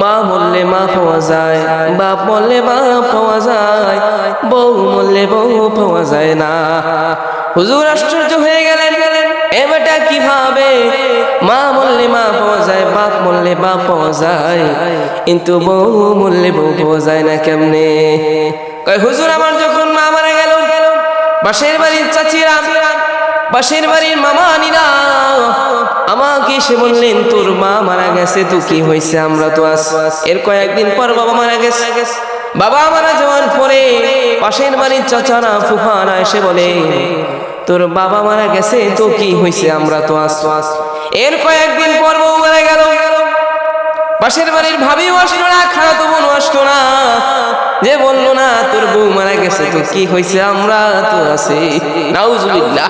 মা বললে মা পাওয়া যায়, বাপ বললে বাপ পাওয়া যায়, বউ বললে বউ পাওয়া যায় না। হুজুর আশ্চর্য হয়ে গেলেন গেলেন এবারটা কীভাবে? মা বললে মা পাওয়া যায়, বাপ বললে বাপ পাওয়া যায়, কিন্তু বউ বললে বউ পাওয়া যায় না কেমনে? কয়, হুজুর, আমার যখন মা মারা গেল, বাসের বাড়ির চাচিরা, বাসের বাড়ির মামা নিরা আমাকে এসে বললেন, তোর মা মারা গেছে, তো কি হয়েছে? আমরা তো আস এর কয়েকদিন পর বাবা মারা গেছে। বাবা মারা যাওয়ার পরে পাশের বাড়ির চাচারা ফুফারা এসে বলে, তোর বাবা মারা গেছে, তো কি হয়েছে? আমরা তো আস এর কয়েকদিন পর মারা গেল। পাশের বাড়ির ভাবিও আসলো না খারাপ বোনও আসলো না। যে বলল, না, তোর বউ মারা গেছে, তো কি হয়েছে? আমরা তো আছি। নাউজুবিল্লাহ।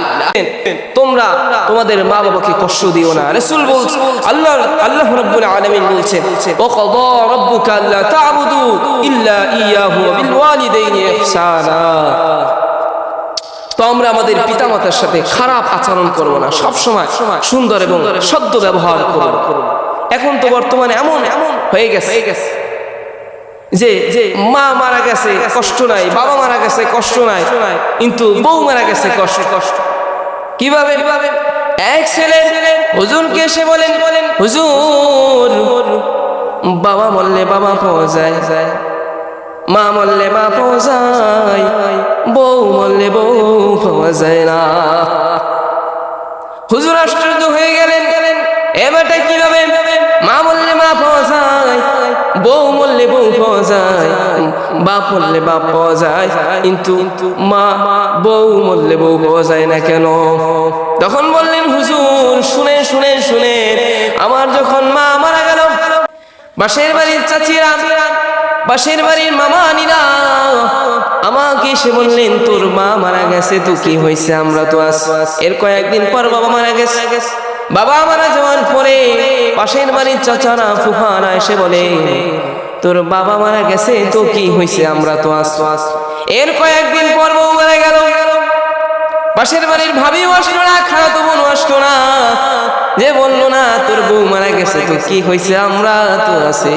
তোমরা তোমাদের মা বাবাকে কষ্ট দিও না। রাসূল বলছে, আল্লাহ আল্লাহ রাব্বুল আলামিন বলছেন ওয়া কাদা রাব্বুকা আল্লা তা'বুদু ইল্লা ইয়াহু ওয়া বিল ওয়ালিদাইনি ইহসানা। তো আমরা আমাদের পিতামাতার সাথে খারাপ আচরণ করব না সব সময় সুন্দর এবং সদ্য ব্যবহার করব। এখন তো বর্তমানে এমন এমন হয়ে গেছে। হয়ে গেছে। যে যে মা মারা গেছে কষ্ট নাই বাবা মারা গেছে কষ্ট নাই কিন্তু বউ মারা গেছে কষ্ট। কষ্ট। কীভাবে? এক ছেলে হুজুরকে এসে বলেন বলেন হুজুর বাবা বললে বাবা পাওয়া যায় যায় মা মরলে মা পাওয়া যায় বউ মরলে বউ পাওয়া যায় না। হুজুর আশ্চর্য হয়ে গেলেন গেলেন। এবারটা কীভাবে? বাপ মরলে বাপ কিন্তু মা বউ মরলে বউ না কেন? তখন বললেন, হুজুর, শুনে শুনে শুনে, আমার যখন মা মারা গেল, বাসের বাড়ির চাচিরা বাড়ির মামা আমাকে এসে বললেন, তোর মা মারা গেছে তো কি হয়েছে? আমরা তো আস এর কয়েকদিন পর বাবা মারা গেছে। বাবা মারা যাওয়ার পরে পাশের বাড়ির চাচারা, ফুফারা এসে বলে তোর বাবা মারা গেছে, তো কি হয়েছে আমরা তো আস এর কয়েকদিন পর বউ মারা গেল। পাশের বাড়ির ভাবি আসলো না খারাপ বোন আসলো না। যে বলল, না, তোর বউ মারা গেছে, তো কি হয়েছে আমরা তো আছি?